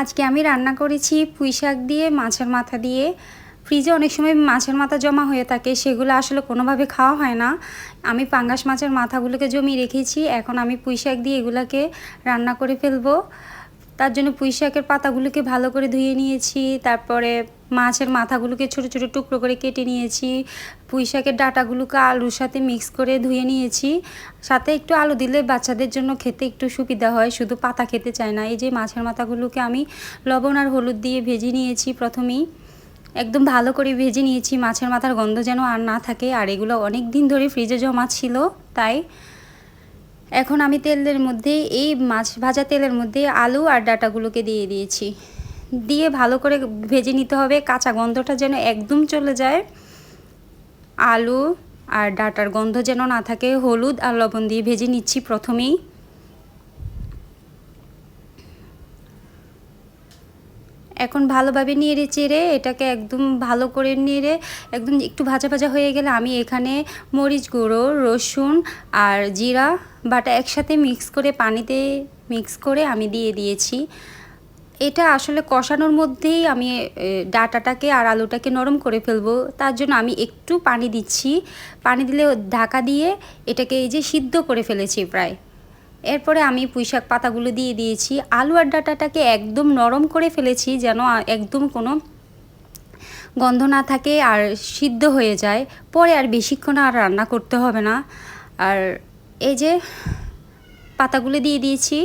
আজকে আমি রান্না করেছি পুঁই শাক দিয়ে, মাছের মাথা দিয়ে। ফ্রিজে অনেক সময় মাছের মাথা জমা হয়ে থাকে, সেগুলো আসলে কোনোভাবে খাওয়া হয় না। আমি পাঙ্গাস মাছের মাথাগুলোকে জমিয়ে রেখেছি, এখন আমি পুঁই শাক দিয়ে এগুলোকে রান্না করে ফেলব। তার জন্য পুঁই শাকের পাতাগুলোকে ভালো করে ধুয়ে নিয়েছি, তারপরে মাছের মাথাগুলোকে ছোট ছোট টুকরো করে কেটে নিয়েছি পুঁই শাকের ডাটাগুলোকে আলুর সাথে মিক্স করে ধুয়ে নিয়েছি। সাথে একটু আলু দিলে বাচ্চাদের জন্য খেতে একটু সুবিধা হয়, শুধু পাতা খেতে চায় না। এই যে মাছের মাথাগুলোকে আমি লবণ আর হলুদ দিয়ে ভেজে নিয়েছি প্রথমেই। একদম ভালো করে ভেজে নিয়েছি, মাছের মাথার গন্ধ যেন আর না থাকে। আর এগুলো অনেক দিন ধরে ফ্রিজে জমা ছিল, তাই এখন আমি তেলের মধ্যে, এই মাছ ভাজা তেলের মধ্যে আলু আর ডাটাগুলোকে দিয়ে দিয়েছি। দিয়ে ভালো করে ভেজে নিতে হবে, কাঁচা গন্ধটা যেন একদম চলে যায়। আলু আর ডাটার গন্ধ যেন না থাকে, হলুদ আর লবণ দিয়ে ভেজে নিচ্ছি প্রথমেই। এখন ভালোভাবে নেড়ে চেড়ে এটাকে একদম ভালো করে নেড়ে একদম একটু ভাজা ভাজা হয়ে গেলে আমি এখানে মরিচ গুঁড়ো, রসুন আর জিরা বাটা একসাথে মিক্স করে পানিতে মিক্স করে আমি দিয়ে দিয়েছি। এটা আসলে কষানোর মধ্যেই আমি ডাটাটাকে আর আলুটাকে নরম করে ফেলব। তার জন্য আমি একটু পানি দিচ্ছি। পানি দিলে ঢাকা দিয়ে এটাকে এই যে সিদ্ধ করে ফেলেছি প্রায়। এরপরে আমি পুঁইশাক পাতাগুলো দিয়ে দিয়েছি। আলু আর ডাটাটাকে একদম নরম করে ফেলেছি যেন একদম কোনো গন্ধ না থাকে আর সিদ্ধ হয়ে যায়। পরে আর বেশিক্ষণ আর রান্না করতে হবে না। আর এই যে পাতাগুলো দিয়ে দিয়েছি,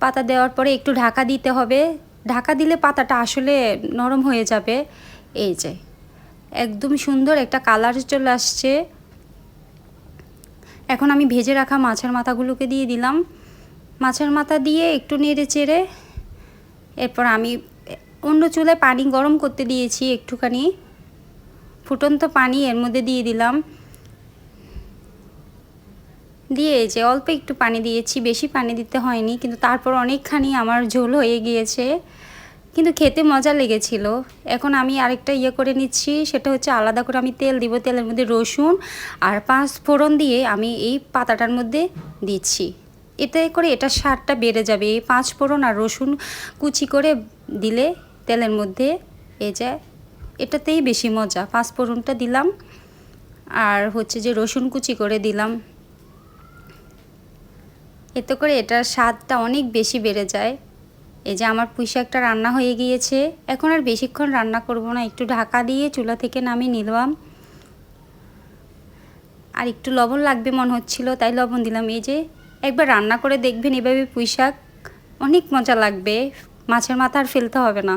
পাতা দেওয়ার পরে একটু ঢাকা দিতে হবে। ঢাকা দিলে পাতাটা আসলে নরম হয়ে যাবে। এই যে, একদম সুন্দর একটা কালার চলে আসছে। এখন আমি ভেজে রাখা মাছের মাথাগুলোকে দিয়ে দিলাম। মাছের মাথা দিয়ে একটু নেড়ে চেড়ে এরপর আমি অন্য চুলায় পানি গরম করতে দিয়েছি একটুখানি। ফুটন্ত পানি এর মধ্যে দিয়ে দিলাম। দিয়ে যে অল্প একটু পানি দিয়েছি, বেশি পানি দিতে হয়নি, কিন্তু তারপর অনেকখানি আমার ঝোল হয়ে গিয়েছে। কিন্তু খেতে মজা লেগেছিল। এখন আমি আরেকটা ইয়ে করে নিচ্ছি, সেটা হচ্ছে আলাদা করে আমি তেল দিব, তেলের মধ্যে রসুন আর পাঁচ ফোড়ন দিয়ে আমি এই পাতাটার মধ্যে দিচ্ছি। এতে করে এটা স্বাদটা বেড়ে যাবে। এই পাঁচ ফোড়ন আর রসুন কুচি করে দিলে তেলের মধ্যে এ যায় এটাতেই বেশি মজা। পাঁচ ফোড়নটা দিলাম আর হচ্ছে যে রসুন কুচি করে দিলাম। এতে করে এটার স্বাদটা অনেক বেশি বেড়ে যায়। এই যে আমার পুঁই শাকটা রান্না হয়ে গিয়েছে, এখন আর বেশিক্ষণ রান্না করব না, একটু ঢাকা দিয়ে চুলা থেকে নামিয়ে নিলাম। আর একটু লবণ লাগবে মনে হচ্ছিল, তাই লবণ দিলাম। এই যে একবার রান্না করে দেখবেন এভাবে পুঁই শাক অনেক মজা লাগবে, মাছের মাথা আর ফেলতে হবে না।